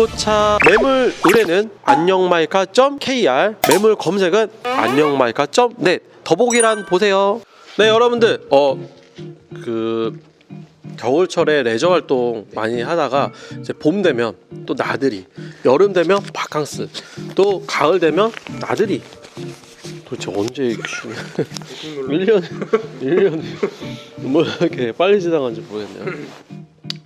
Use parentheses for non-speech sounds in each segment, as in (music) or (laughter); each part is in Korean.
중고차 매물 의뢰는 안녕마이카.kr 매물 검색은 안녕마이카.net 더보기란 보세요. 네 여러분들 어그 겨울철에 레저 활동 많이 하다가 이제 봄 되면 또 나들이 여름 되면 바캉스 또 가을 되면 나들이. 도대체 언제 1년 1년 뭐 이렇게 빨리 지나간지 모르겠네요.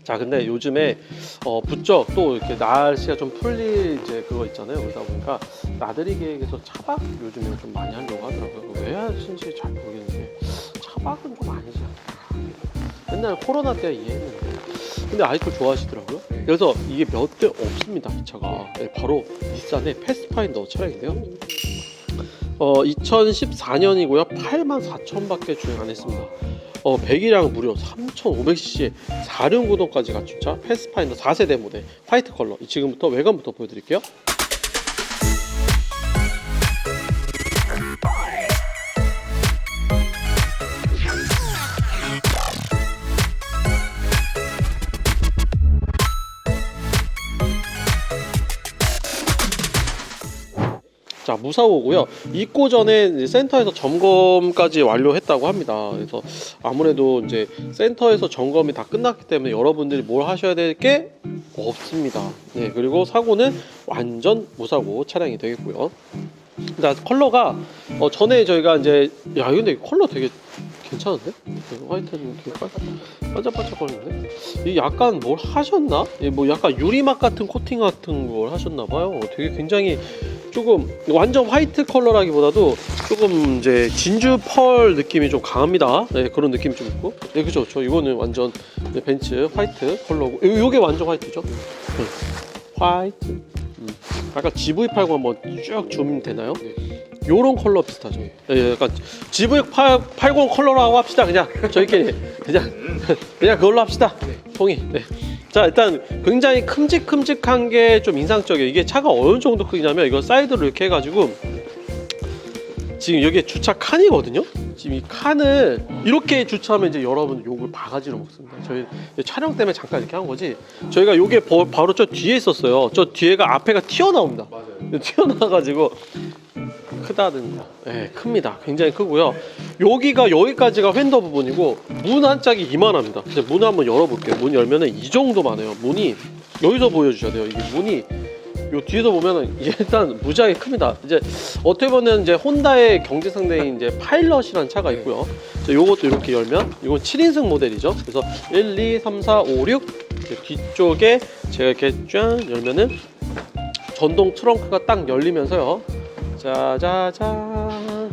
자 근데 요즘에 어 부쩍 또 이렇게 날씨가 좀 풀릴 이제 그거 있잖아요. 그러다 보니까 나들이 계획에서 차박 요즘에 좀 많이 하려고 하더라고요. 왜 하시는지 잘 모르겠는데 차박은 좀 아니지 않나. 옛날 코로나 때 이해했는데. 근데 아직도 좋아하시더라고요. 그래서 이게 몇 대 없습니다 이 차가. 네, 바로 닛산의 패스파인더 차량인데요. 어 2014년이고요. 84,000밖에 주행 안 했습니다 어, 배기량 무려 3,500cc 4륜 구동까지 갖춘 차 패스파인더 4세대 모델 화이트 컬러. 지금부터 외관부터 보여드릴게요 무사고고요. 입고 전에 센터에서 점검까지 완료했다고 합니다. 그래서 아무래도 이제 센터에서 점검이 다 끝났기 때문에 여러분들이 뭘 하셔야 될 게 없습니다. 네 그리고 사고는 완전 무사고 차량이 되겠고요. 자 컬러가 어, 전에 저희가 이제 야 근데 컬러 되게 괜찮은데? 화이트는 빨- 반짝반짝거리는데? 이 약간 뭘 하셨나? 이뭐 약간 유리막 같은 코팅 같은 걸 하셨나 봐요. 되게 굉장히 조금 완전 화이트 컬러라기보다도 조금 이제 진주 펄 느낌이 좀 강합니다. 네, 그런 느낌이 좀 있고. 네, 그죠. 저 이거는 완전 네, 벤츠 화이트 컬러고. 요, 요게 완전 화이트죠. 네. 화이트. 음. 아까 GV80 한번 쭉 줌 되나요? 요런 컬러 비슷하죠. 예, 약간 GV80 컬러라고 합시다. 그냥 저희끼리 그냥 (laughs) 그냥 그걸로 합시다. 통이. 네. 자 일단 굉장히 큼직큼직한 게 좀 인상적이에요. 이게 차가 어느 정도 크기냐면 이거 사이드로 이렇게 해가지고 지금 여기에 주차 칸이거든요. 지금 이 칸을 이렇게 주차하면 이제 여러분 욕을 바가지로 먹습니다. 저희 촬영 때문에 잠깐 이렇게 한 거지. 저희가 요게 버- 바로 저 뒤에 있었어요. 저 뒤에가 앞에가 튀어나옵니다. 튀어나와가지고 크다든가. 네, 큽니다. 굉장히 크고요. 여기가 여기까지가 휀더 부분이고 문 한 짝이 이만합니다. 이제 문 한번 열어볼게요. 문 열면은 이 정도 많아요. 문이 여기서 보여주셔야 돼요. 이게 문이 요 뒤에서 보면은 일단 무지하게 큽니다. 이제 어떻게 보면 이제 혼다의 경제 상대인 이제 파일럿이라는 차가 있고요. 자, 요것도 이렇게 열면 이건 7인승 모델이죠. 그래서 1, 2, 3, 4, 5, 6 이렇게 뒤쪽에 제가 이렇게 쫙 열면은 전동 트렁크가 딱 열리면서요. 짜자잔.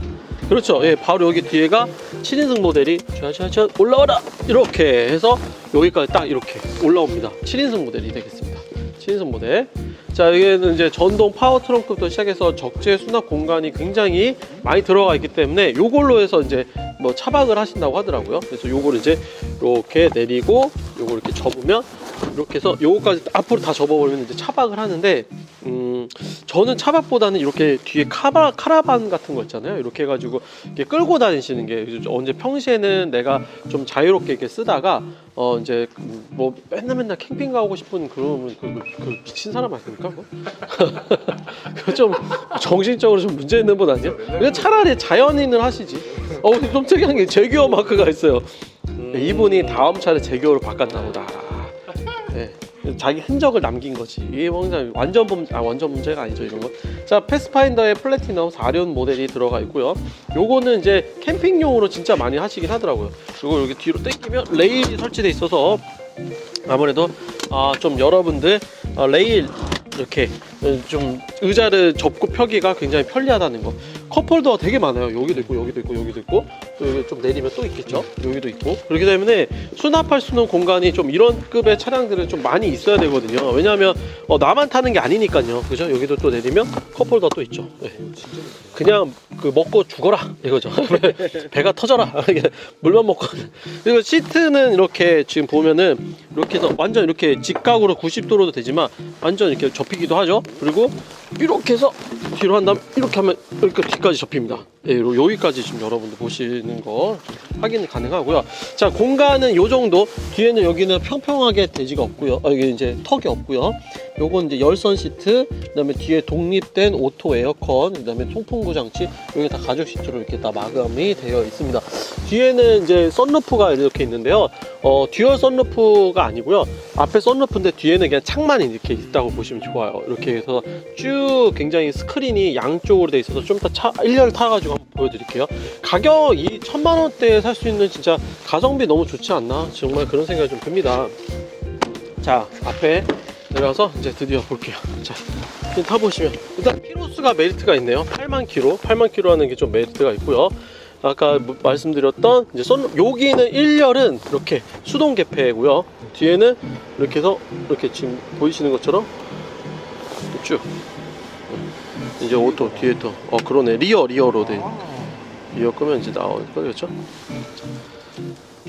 그렇죠. 예, 바로 여기 뒤에가 7인승 모델이 짜자잔 올라와라 이렇게 해서 여기까지 딱 이렇게 올라옵니다. 7인승 모델이 되겠습니다. 7인승 모델. 자, 여기는 이제 전동 파워 트렁크부터 시작해서 적재 수납 공간이 굉장히 많이 들어가 있기 때문에 요걸로 해서 이제 뭐 차박을 하신다고 하더라고요. 그래서 요거를 이제 이렇게 내리고 요거 이렇게 접으면 이렇게 해서 요거까지 앞으로 다 접어버리면 이제 차박을 하는데 음 저는 차박보다는 이렇게 뒤에 카바, 카라반 같은 거 있잖아요 이렇게 해가지고 이렇게 끌고 다니시는 게 언제 평시에는 내가 좀 자유롭게 이렇게 쓰다가 어 이제 그뭐 맨날 맨날 캠핑 가고 싶은 그런 그, 그, 그 미친 사람 아닙니까 그거? (laughs) 그거 좀 정신적으로 좀 문제 있는 분 아니야? 그냥 차라리 자연인을 하시지 어 근데 좀 특이한 게 제규어 마크가 있어요 네, 이분이 다음 차를 제규어로 바꿨나 보다 네. 자기 흔적을 남긴 거지. 이게 완전 범, 아 완전 문제가 아니죠 이런 거. 자 패스파인더에 플래티넘 4륜 모델이 들어가 있고요. 요거는 이제 캠핑용으로 진짜 많이 하시긴 하더라고요. 그리고 여기 뒤로 당기면 레일이 설치돼 있어서 아무래도 아, 좀 여러분들 어, 레일 이렇게 어, 좀 의자를 접고 펴기가 굉장히 편리하다는 거. 컵홀더가 되게 많아요. 여기도 있고 여기도 있고 여기도 있고 또 여기 좀 내리면 또 있겠죠. 여기도 있고 그렇기 때문에 수납할 수 있는 공간이 좀 이런 급의 차량들은 좀 많이 있어야 되거든요. 왜냐하면 어, 나만 타는 게 아니니까요. 그죠? 여기도 또 내리면 컵홀더 또 있죠. 네. 그냥 그 먹고 죽어라 이거죠. (laughs) 배가 터져라. (laughs) 물만 먹고. 그리고 시트는 이렇게 지금 보면은 이렇게 해서 완전 이렇게 직각으로 90도로도 되지만 완전 이렇게 접히기도 하죠. 그리고 이렇게 해서 뒤로 한 다음 이렇게 하면 이렇게 뒤까지 접힙니다. 예, 요- 여기까지 지금 여러분들 보시는 거 확인 가능하고요. 자, 공간은 요 정도. 뒤에는 여기는 평평하게 대지가 없고요. 아, 이게 이제 턱이 없고요. 요건 이제 열선 시트, 그다음에 뒤에 독립된 오토 에어컨, 그다음에 통풍구 장치, 여기 다 가죽 시트로 이렇게 다 마감이 되어 있습니다. 뒤에는 이제 썬루프가 이렇게 있는데요. 어, 듀얼 썬루프가 아니고요. 앞에 썬루프인데 뒤에는 그냥 창만 이렇게 있다고 보시면 좋아요. 이렇게 해서 쭉 굉장히 스크린이 양쪽으로 돼 있어서 좀 이따 차 1열 타가지고 한번 보여드릴게요. 가격 이 천만 원대에 살 수 있는 진짜 가성비 너무 좋지 않나? 정말 그런 생각이 좀 듭니다. 자, 앞에 내려와서 이제 드디어 볼게요. 자, 지금 타보시면 일단 키로수가 메리트가 있네요. 8만 키로, 8만 키로 하는 게 좀 메리트가 있고요. 아까 뭐- 말씀드렸던 이제 썬 여기는 1열은 이렇게 수동 개폐고요. 뒤에는 이렇게 해서 이렇게 지금 보이시는 것처럼 쭉 이제 오토 뒤에 또 어 그러네 리어 리어로 돼 리어 끄면 이제 나올 거겠죠.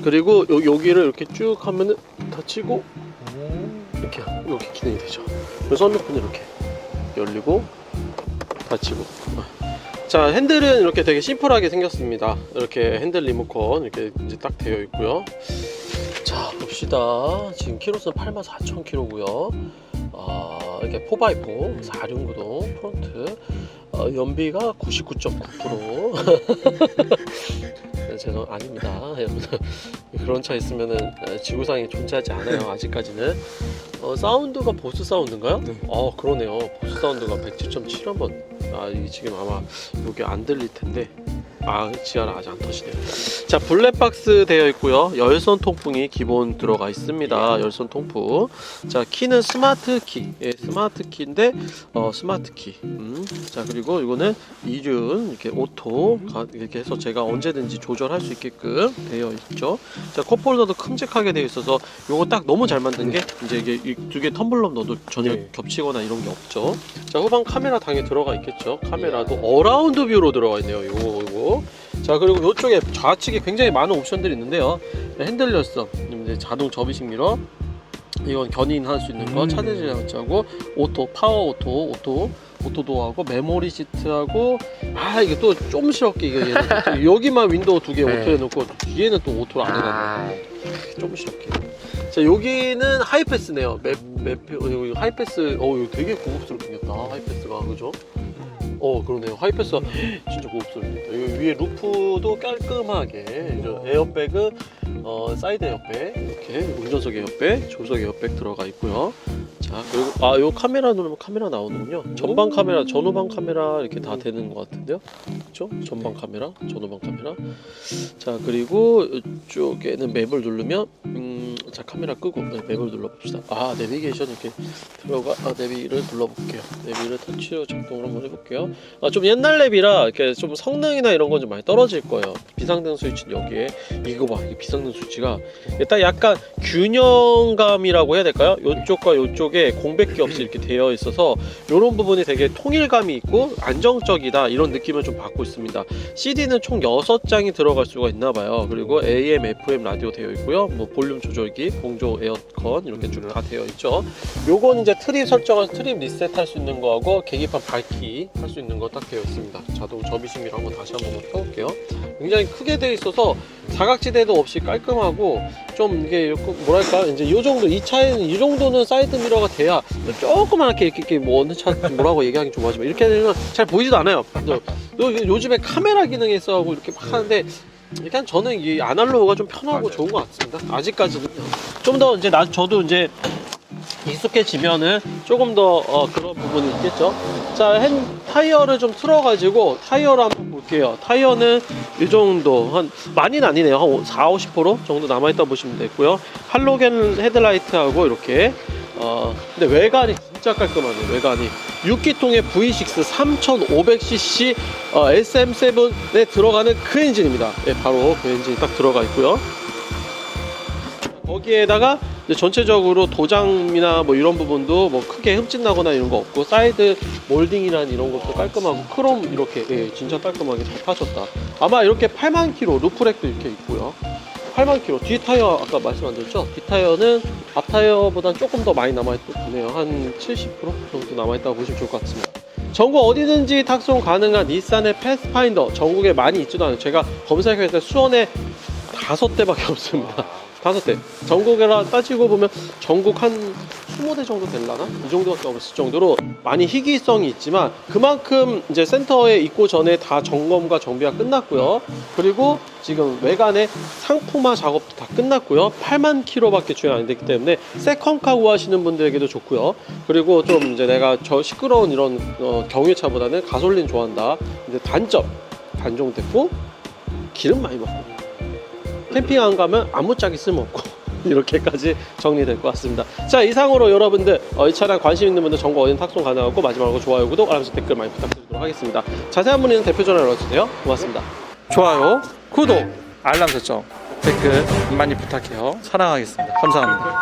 그리고 요, 여기를 이렇게 쭉 하면은 닫히고 이렇게 이렇게 기능이 되죠. 그래서 썬루프는 이렇게 열리고 닫히고. 자 핸들은 이렇게 되게 심플하게 생겼습니다. 이렇게 핸들 리모컨 이렇게 이제 딱 되어 있고요. 자 봅시다. 지금 키로수는 84,000km고요. 아 이렇게 4x4 4륜구동 프론트 어, 연비가 99.9% (laughs) 네, 죄송 아닙니다. 여러분들 그런 차 있으면은 에, 지구상에 존재하지 않아요 아직까지는. 어, 사운드가 보스 사운드인가요? 네. 어 그러네요. 보스 사운드가 107.7 한번. 아 이게 지금 아마 이게 안 들릴 텐데 아 지하라 아직 안 터지네요. 자 블랙박스 되어 있고요. 열선 통풍이 기본 들어가 있습니다. 열선 통풍. 자 키는 스마트 키. 예, 스마트 키인데 어 스마트 키. 음. 자 그리고 이거는 이륜 이렇게 오토 가- 이렇게 해서 제가 언제든지 조절할 수 있게끔 되어 있죠. 자 컵홀더도 큼직하게 되어 있어서 요거 딱 너무 잘 만든 게 이제 이게 두 개 텀블러 넣어도 전혀 네. 겹치거나 이런 게 없죠. 자 후방 카메라 당연히 들어가 있겠죠. 카메라도 어라운드 뷰로 들어가 있네요. 요거 요거 자 그리고 이쪽에 좌측에 굉장히 많은 옵션들이 있는데요 핸들 열선 자동 접이식 미러 이건 견인할 수 있는 거 음. 차대지 장치하고 오토 파워 오토 오토 오토도 하고 메모리 시트하고 아 이게 또 좀스럽게 또 (laughs) 여기만 윈도우 두개 네. 오토 해놓고 뒤에는 또 오토를 안 해놨네 아, 좀스럽게 자 여기는 하이패스네요 맵, 맵 어, 하이패스 어 이거 되게 고급스럽게 생겼다 하이패스가 그죠? 어 그러네요. 하이패스가 진짜 고급스럽습니다. 여기 위에 루프도 깔끔하게 에어백은 어, 사이드 에어백 이렇게 운전석 에어백 조석 에어백 들어가 있고요. 자 그리고 아요 카메라 누르면 카메라 나오는군요. 전방 카메라 전후방 카메라 이렇게 다 되는 것 같은데요? 그렇죠 전방 카메라 전후방 카메라. 자 그리고 이쪽에는 맵을 누르면 음, 자 카메라 끄고 네, 맵을 눌러봅시다 아 내비게이션 이렇게 들어가 아 내비를 눌러볼게요 내비를 터치로 작동을 한번 해볼게요 아, 좀 옛날 랩이라 이렇게 좀 성능이나 이런 건 좀 많이 떨어질 거예요. 비상등 스위치는 여기에 이거 봐, 이 비상등 스위치가 일단 약간 균형감이라고 해야 될까요? 이쪽과 이쪽에 공백기 없이 이렇게 되어 있어서 이런 부분이 되게 통일감이 있고 안정적이다 이런 느낌을 좀 받고 있습니다. CD는 총 6장이 들어갈 수가 있나 봐요. 그리고 AM, FM 라디오 되어 있고요. 뭐 볼륨 조절기, 공조 에어컨 이렇게 쭉 다 되어 있죠. 요건 이제 트립 설정해서 트립 리셋 할 수 있는 거하고 계기판 밝기 할 수 있는 거 딱 되어 있습니다. 자동 접이식미를 한번 다시 한번 켜볼게요. 굉장히 크게 되어 있어서 사각지대도 없이 깔끔하고 좀 이게 뭐랄까 이제 이 정도 이 차에는 이 정도는 사이드 미러가 돼야 조그맣게 이렇게, 이렇게 뭐 어느 차 뭐라고 얘기하기 좀 하지만 이렇게 되면 잘 보이지도 않아요. 요, 요즘에 카메라 기능이 있어가고 이렇게 막 하는데 일단 저는 이 아날로그가 좀 편하고. 좋은 것 같습니다. 아직까지는 좀더 이제 나 저도 이제 익숙해지면은 조금 더 어, 그런 부분이 있겠죠. 자, 핸 타이어를 좀 틀어가지고 타이어를 한번 볼게요. 타이어는 이 정도 한 많이는 아니네요. 한 4, 50% 정도 남아 있다 보시면 되고요. 할로겐 헤드라이트하고 이렇게 어 근데 외관이 진짜 깔끔하네요. 외관이 6기통의 V6 3500cc 어, SM7에 들어가는 그 엔진입니다. 예, 바로 그 엔진이 딱 들어가 있고요. 거기에다가 전체적으로 도장이나 뭐 이런 부분도 뭐 크게 흠집 나거나 이런 거 없고 사이드 몰딩이란 이런 것도 깔끔하고 크롬 이렇게 예, 진짜 깔끔하게 잘 파셨다. 아마 이렇게 8만 킬로 루프렉도 이렇게 있고요. 8만 킬로 뒤 타이어 아까 말씀 안 드렸죠? 뒤 타이어는 앞 타이어보다 조금 더 많이 남아있네요. 한 70% 정도 남아있다고 보시면 좋을 것 같습니다. 전국 어디든지 탁송 가능한 닛산의 패스파인더 전국에 많이 있지도 않아요. 제가 검색했을 때 수원에 다섯 대밖에 없습니다. 다섯 대. 전국이라 따지고 보면 전국 한 20대 정도 될라나? 이 정도밖에 없을 정도로 많이 희귀성이 있지만 그만큼 이제 센터에 있고 전에 다 점검과 정비가 끝났고요. 그리고 지금 외관에 상품화 작업도 다 끝났고요. 8만 킬로밖에 주행 안 됐기 때문에 세컨카 구하시는 분들에게도 좋고요. 그리고 좀 이제 내가 저 시끄러운 이런 어, 경유차보다는 가솔린 좋아한다. 이제 단점 단종 됐고 기름 많이 먹고 캠핑 안 가면 아무짝에 쓸모없고 (laughs) 이렇게까지 정리될 것 같습니다. 자 이상으로 여러분들 어, 이 차량 관심 있는 분들 정보 어딘 탁송 가능하고 마지막으로 좋아요, 구독, 알람 설정 댓글 많이 부탁드리도록 하겠습니다. 자세한 문의는 대표 전화 연락주세요. 고맙습니다. 좋아요, 구독. 알람 설정, 댓글 많이 부탁해요. 사랑하겠습니다. 감사합니다.